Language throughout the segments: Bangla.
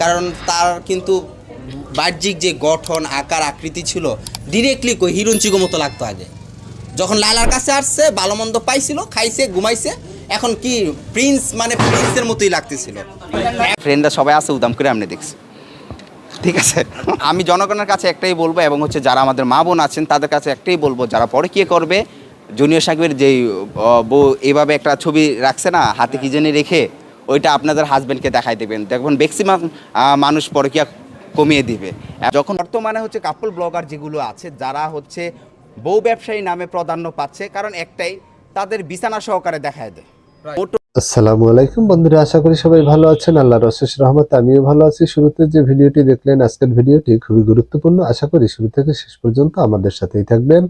কারণ তার কিন্তু বাহ্যিক যে গঠন, আকার, আকৃতি ছিল ডিরেক্টলি কই হিরোন চিগো মতো লাগতো আগে। যখন লালার কাছে আসছে ভালো মন্দ পাইছিল, খাইছে, ঘুমাইছে, এখন কি প্রিন্স মানে প্রিন্সের মতোই লাগতেছিল। ফ্রেন্ডরা সবাই আছে, উদাম করে আপনি দেখছি। ঠিক আছে? আমি জনগণের কাছে একটাই বলব এবং হচ্ছে যারা আমাদের মা বোন আছেন, তাদের কাছে একটাই বলব, যারা পরে কি করবে, জুনিয়র সাকিবের যেই বউ, এভাবে একটা ছবি রাখছে না, হাতে কি জানি রেখে ওইটা আপনাদের হাজবেন্ডকে দেখাই দেবেন। দেখবেন ম্যাক্সিমাম মানুষ পরকিয়া কমিয়ে দিবে। যখন বর্তমানে হচ্ছে কাপল ব্লগার যেগুলো আছে, যারা হচ্ছে বউ ব্যবসায়ী নামে প্রাধান্য পাচ্ছে, কারণ একটাই, তাদের বিছানা সহকারে দেখায় দেয়। আসসালামু আলাইকুম বন্ধুরা, আশা করি সবাই ভালো আছেন। আল্লাহর অশেষ রহমত আমিও ভালো আছি। শুরুতে যে ভিডিওটি দেখলেন, আজকের ভিডিওটি খুবই গুরুত্বপূর্ণ। আশা করি শুরু থেকে শেষ পর্যন্ত আমাদের সাথেই থাকবেন।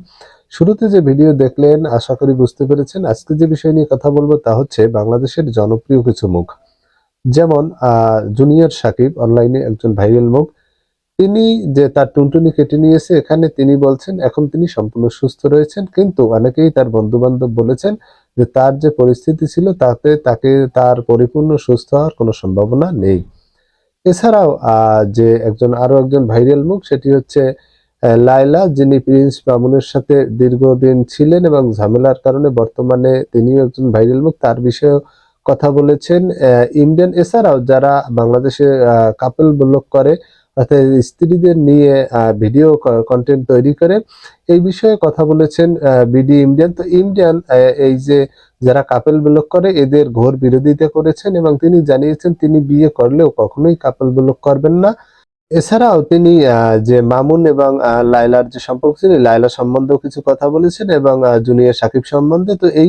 শুরুতে যে ভিডিও দেখলেন, আশা করি বুঝতে পেরেছেন। আজকে যে বিষয় নিয়ে কথা বলব তা হচ্ছে বাংলাদেশের জনপ্রিয় কিছু মুখ। যেমন জুনিয়র সাকিব, অনলাইনে একজন ভাইরাল মুখ। তিনি যে তার টুনটুনি কেটে নিয়েছে, এখানে তিনি বলছেন, এখন তিনি সম্পূর্ণ সুস্থ রয়েছেন। কিন্তু অনেকেই তার বন্ধু বান্ধব বলেছেন যে তার যে পরিস্থিতি ছিল, তাতে তাকে তার পরিপূর্ণ সুস্থ হওয়ার কোনো সম্ভাবনা নেই। এছাড়াও যে একজন আরও একজন ভাইরাল মুখ, সেটি হচ্ছে লায়লা, যিনি প্রিন্স মামুনের সাথে দীর্ঘদিন ছিলেন এবং ঝামেলার কারণে বর্তমানে তিনিও একজন ভাইরাল মুখ, তার বিষয়েও কথা বলেছেন। ইন্ডিয়ান এছাড়াও যারা বাংলাদেশে কাপল ব্লগ করে, অর্থাৎ স্ত্রীদের নিয়ে ভিডিও কন্টেন্ট তৈরি করে, এই বিষয়ে কথা বলেছেন বিডি ইন্ডিয়ান তো ইন্ডিয়ান এই যে যারা কাপেল ব্লক করে, এদের ঘোর বিরোধিতা করেছেন এবং তিনি জানিয়েছেন তিনি বিয়ে করলেও কখনোই কাপেল ব্লক করবেন না। এছাড়াও তিনি যে মামুন এবং আহ, লায়লার যে সম্পর্ক ছিল লাইলা সম্বন্ধেও কিছু কথা বলেছেন এবং জুনিয়র সাকিব সম্বন্ধে। তো এই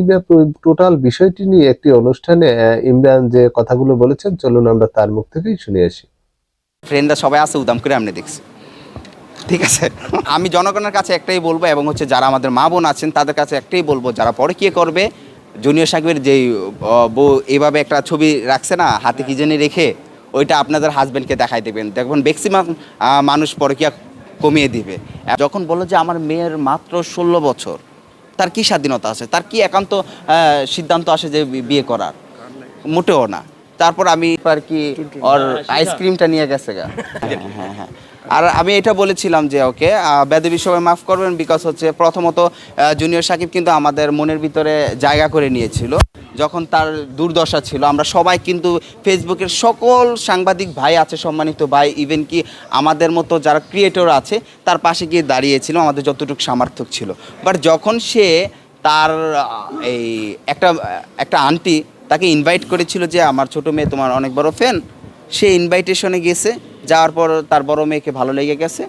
টোটাল বিষয়টি নিয়ে একটি অনুষ্ঠানে ইমরান যে কথাগুলো বলেছেন চলুন আমরা তার মুখ থেকেই শুনে আসি। ফ্রেন্ডরা সবাই আছে উদাম করে আপনি দেখছি। ঠিক আছে? আমি জনগণের কাছে একটাই বলব এবং হচ্ছে যারা আমাদের মা বোন আছেন তাদের কাছে একটাই বলব যারা পরে কি করবে জুনিয়র সাকিবের যেই বউ এইভাবে একটা ছবি রাখছে না হাতে কি জানি রেখে ওইটা আপনাদের হাজব্যান্ডকে দেখাই দেবেন। দেখবেন ম্যাক্সিমাম মানুষ পরকিয়া কমিয়ে দিবে। যখন বলো যে আমার মেয়ের মাত্র ষোলো বছর, তার কি স্বাধীনতা আছে? তার কি একান্ত সিদ্ধান্ত আসে যে বিয়ে করার? মোটেও না। তারপর আমি আর কি ওর আইসক্রিমটা নিয়ে গেছে গা। হ্যাঁ, হ্যাঁ হ্যাঁ আর আমি এটা বলেছিলাম যে ওকে বেদবি সবাই মাফ করবেন বিকজ হচ্ছে প্রথমত জুনিয়র সাকিব কিন্তু আমাদের মনের ভিতরে জায়গা করে নিয়েছিল। যখন তার দুর্দশা ছিল আমরা সবাই কিন্তু ফেসবুকের সকল সাংবাদিক ভাই আছে সম্মানিত ভাই ইভেন কি আমাদের মতো যারা ক্রিয়েটর আছে তার পাশে গিয়ে দাঁড়িয়েছিল আমাদের যতটুকু সামর্থক ছিল। বাট যখন সে তার এই একটা একটা আন্টি তাকে ইনভাইট করেছিল যে আমার ছোট মেয়ে তোমার অনেক বড় ফ্যান সে ইনভাইটেশনে গেছে। যাওয়ার পর তার বড় মেয়েকে ভালো লেগে গেছে।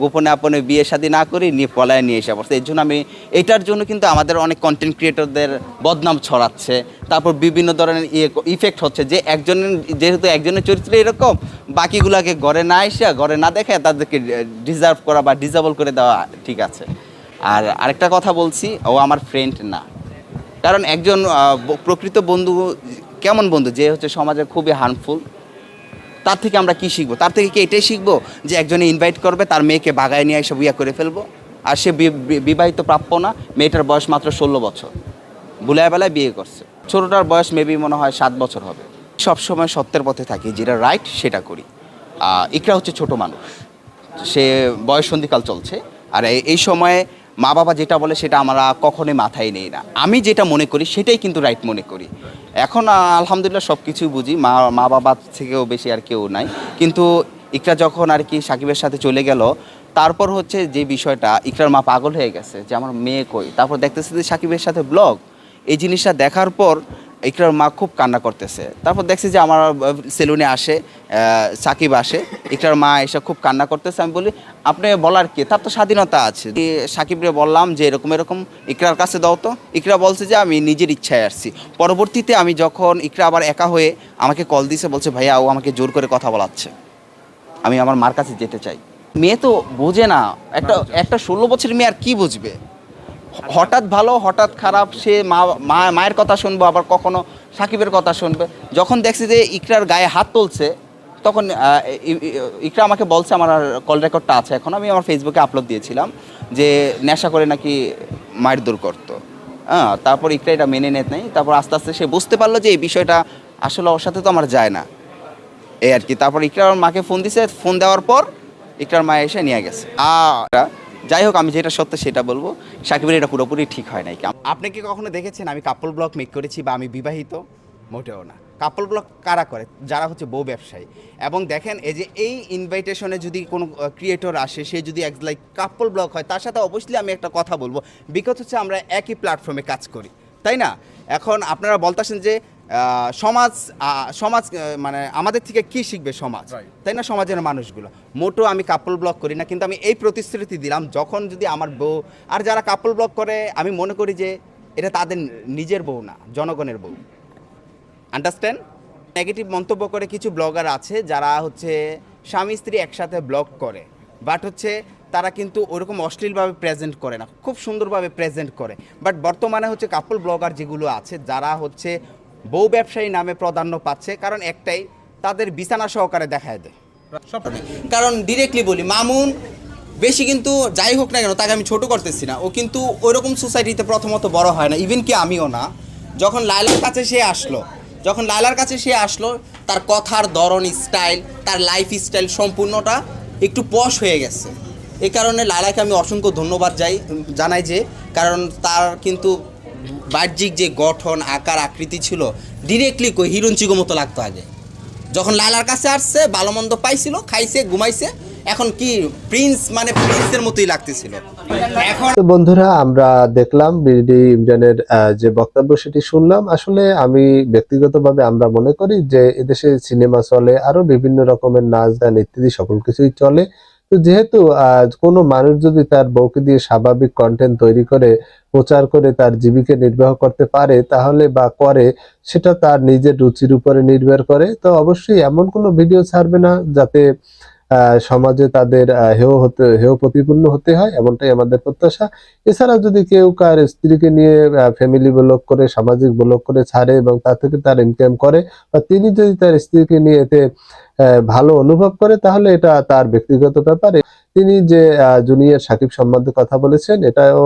গোপনে আপনে বিয়ে শাদী না করে নিয়ে পলায় নিয়ে এসে পড়ছে। এর জন্য আমি এটার জন্য কিন্তু আমাদের অনেক কন্টেন্ট ক্রিয়েটরদের বদনাম ছড়াচ্ছে। তারপর বিভিন্ন ধরনের ইয়ে ইফেক্ট হচ্ছে যে একজনের যেহেতু একজনের চরিত্র এরকম, বাকিগুলোকে ঘরে না এসে, ঘরে না দেখে তাদেরকে ডিজার্ভ করা বা ডিজাবল করে দেওয়া ঠিক আছে। আর আরেকটা কথা বলছি, ও আমার ফ্রেন্ড না। কারণ একজন প্রকৃত বন্ধু কেমন বন্ধু? যে হচ্ছে সমাজে খুবই হার্মফুল তার থেকে আমরা কি শিখব? তার থেকে কি এটাই শিখব? যে একজনে ইনভাইট করবে, তার মেয়েকে বাগায় নিয়ে এসে বিয়ে করে ফেলব। আর সে বিবাহিত প্রাপ্য না, মেয়েটার বয়স মাত্র ষোলো বছর। বুলায় বেলায় বিয়ে করছে। ছোটোটার বয়স মেবি মনে হয় সাত বছর হবে। সবসময় সত্যের পথে থাকি, যেটা রাইট সেটা করি। ইকরা হচ্ছে ছোট মানুষ। সে বয়স সন্ধিকাল চলছে। আর এই সময়ে মা বাবা যেটা বলে সেটা আমরা কখনোই মাথায় নেই না। আমি যেটা মনে করি সেটাই কিন্তু রাইট মনে করি। এখন আলহামদুলিল্লাহ সব কিছুই বুঝি, মা মা বাবার থেকেও বেশি আর কেউ নাই। কিন্তু ইকরা যখন আর কি সাকিবের সাথে চলে গেল, তারপর হচ্ছে যে বিষয়টা, ইকরার মা পাগল হয়ে গেছে যে, আমার মেয়ে কই? তারপর দেখতেছে যে সাকিবের সাথে ব্লগ এই জিনিসটা দেখার পর ইকরার মা খুব কান্না করতেছে। তারপর দেখছি যে আমার সেলুনে আসে সাকিব আসে ইকরার মা এসে খুব কান্না করতেছে। আমি বলি আপনি বলার কি? তার তো স্বাধীনতা আছে। সাকিবরে বললাম যে এরকম এরকম ইকরার কাছে দাও তো। ইকরা বলছে যে আমি নিজের ইচ্ছায় আসছি। পরবর্তীতে আমি যখন ইকরা আবার একা হয়ে আমাকে কল দিছে বলছে ভাইয়া ও আমাকে জোর করে কথা বলাচ্ছে। আমি আমার মার কাছে যেতে চাই। মেয়ে তো বোঝে না। একটা একটা ষোলো বছরের মেয়ে আর কি বুঝবে? হঠাৎ ভালো, হঠাৎ খারাপ, সে মা মায়ের কথা শুনব, আবার কখনো সাকিবের কথা শুনবে। যখন দেখছি যে ইকরার গায়ে হাত তুলছে, তখন ইকরা আমাকে বলছে, আমার আর কল রেকর্ডটা আছে এখন। আমি আমার ফেসবুকে আপলোড দিয়েছিলাম যে নেশা করে নাকি মায়ের দূর করতো। হ্যাঁ তারপর ইকরা এটা মেনে নেত নাই। তারপর আস্তে আস্তে সে বুঝতে পারল যে এই বিষয়টা আসলে ওর সাথে তো আমার যায় না। এই আর কি, তারপর ইকরার মাকে ফোন দিছে। ফোন দেওয়ার পর ইকরার মা এসে নিয়ে গেছে। আর যাই হোক, আমি যেটা সত্য সেটা বলব। সাকিবের এটা পুরোপুরি ঠিক হয় নাই। আপনি কি কখনো দেখেছেন, আমি কাপল ব্লগ মেক করেছি বা আমি বিবাহিত? মোটেও না। কাপল ব্লগ কারা করে? যারা হচ্ছে বউ ব্যবসায়ী। এবং দেখেন, এই যে এই ইনভাইটেশনে যদি কোনো ক্রিয়েটর আসে, সে যদি এক লাইক কাপল ব্লগ হয়, তার সাথে অবশ্যই আমি একটা কথা বলব। বিকজ হচ্ছে আমরা একই প্ল্যাটফর্মে কাজ করি। তাই না? এখন আপনারা বলতেছেন যে সমাজ সমাজ মানে আমাদের থেকে কি শিখবে সমাজ? তাই না? সমাজের মানুষগুলো। মোটো আমি কাপল ব্লগ করি না কিন্তু আমি এই প্রতিশ্রুতি দিলাম যখন যদি আমার বউ আর যারা কাপল ব্লগ করে আমি মনে করি যে এটা তাদের নিজের বউ না জনগণের বউ। আন্ডারস্ট্যান্ড নেগেটিভ মন্তব্য করে কিছু ব্লগার আছে যারা হচ্ছে স্বামী স্ত্রী একসাথে ব্লগ করে বাট হচ্ছে তারা কিন্তু ওরকম অশ্লীলভাবে প্রেজেন্ট করে না খুব সুন্দরভাবে প্রেজেন্ট করে। বাট বর্তমানে হচ্ছে কাপল ব্লগার যেগুলো আছে যারা হচ্ছে বউ ব্যবসায়ী নামে প্রাধান্য পাচ্ছে, কারণ একটাই, তাদের বিছানা সহকারে দেখায় দেয়। কারণ ডিরেক্টলি বলি, মামুন বেশি কিন্তু যাই হোক না কেন, তাকে আমি ছোট করতেছি না। ও কিন্তু ওইরকম সোসাইটিতে প্রথমত বড় হয় না ইভেন কি আমিও না। যখন লাইলার কাছে সে আসলো, যখন লাইলার কাছে সে আসলো, তার কথার ধরন স্টাইল তার লাইফ স্টাইল সম্পূর্ণটা একটু পশ হয়ে গেছে। এ কারণে লাইলাকে আমি অসংখ্য ধন্যবাদ যাই জানাই যে, কারণ তার কিন্তু বাহ্যিক যে গঠন, আকার, আকৃতি ছিল ডিরেক্টলি কই হিরোন মতো লাগতো আগে। যখন লালার কাছে আসছে ভালো মন্দ পাইছিল, খাইছে, ঘুমাইছে, এখন কি প্রিন্স মানে প্রিন্সের মতোই লাগতেছিল। এখন বন্ধুরা, আমরা দেখলাম বিডি ইমরানের যে বক্তব্য সেটি শুনলাম। আসলে আমি ব্যক্তিগতভাবে আমরা মনে করি যে এদেশে সিনেমা চলে, আরও বিভিন্ন রকমের নাচ গান ইত্যাদি সকল কিছুই চলে। তো যেহেতু কোনো মানুষ যদি তার বউকে দিয়ে স্বাভাবিক কন্টেন্ট তৈরি করে, প্রচার করে তার জীবিকা নির্বাহ করতে পারে, তাহলে বা করে, সেটা তার নিজের রুচির উপরে নির্ভর করে। তো অবশ্যই এমন কোনো ভিডিও ছাড়বে না যাতে সমাজে তাদের হেয় হতে, হেয় প্রতিপূর্ণ হতে হয়, এমনটাই আমাদের প্রত্যাশা। এছাড়া যদি কেউ কার স্ত্রীকে নিয়ে ফ্যামিলি ব্লগ করে, সামাজিক ব্লগ করে, ছাড়ে এবং তা থেকে তার ইনকাম করে, বা তিনি যদি তার স্ত্রীকে নিয়ে এতে ভালো অনুভব করে, তাহলে এটা তার ব্যক্তিগত ব্যাপারে। তিনি যে জুনিয়র সাকিব সম্বন্ধে কথা বলেছেন, এটাও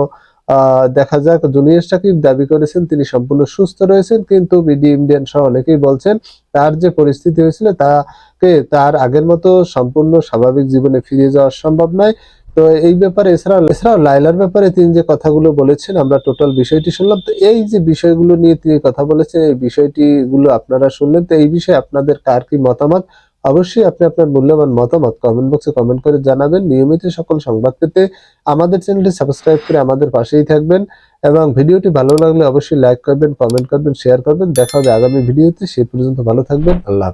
দেখা যাক জুনিয়র সাকিব দাবি করেছেন তিনি সম্পূর্ণ সুস্থ রয়েছেন, কিন্তু বিডি ইন্ডিয়ান সহ অনেকেই বলছেন তার যে পরিস্থিতি হয়েছিল তাকে তার আগের মতো সম্পূর্ণ স্বাভাবিক জীবনে ফিরে যাওয়া সম্ভব নয়। তো এই ব্যাপারে এছাড়াও এছাড়াও লাইলার ব্যাপারে তিনি যে কথাগুলো বলেছেন, আমরা টোটাল বিষয়টি শুনলাম। তো এই যে বিষয়গুলো নিয়ে তিনি কথা বলেছেন, এই বিষয়টি গুলো আপনারা শুনলেন। তো এই বিষয়ে আপনাদের কার কি মতামত? অবশ্যই আপনি আপনার মূল্যবান মতামত কমেন্ট বক্সে কমেন্ট করে জানাবেন। নিয়মিত সকল সংবাদ পেতে আমাদের চ্যানেলটি সাবস্ক্রাইব করে আমাদের পাশেই থাকবেন এবং ভিডিওটি ভালো লাগলে অবশ্যই লাইক করবেন কমেন্ট করবেন শেয়ার করবেন। দেখা হবে আগামী ভিডিওতে। সে পর্যন্ত ভালো থাকবেন। আল্লাহ।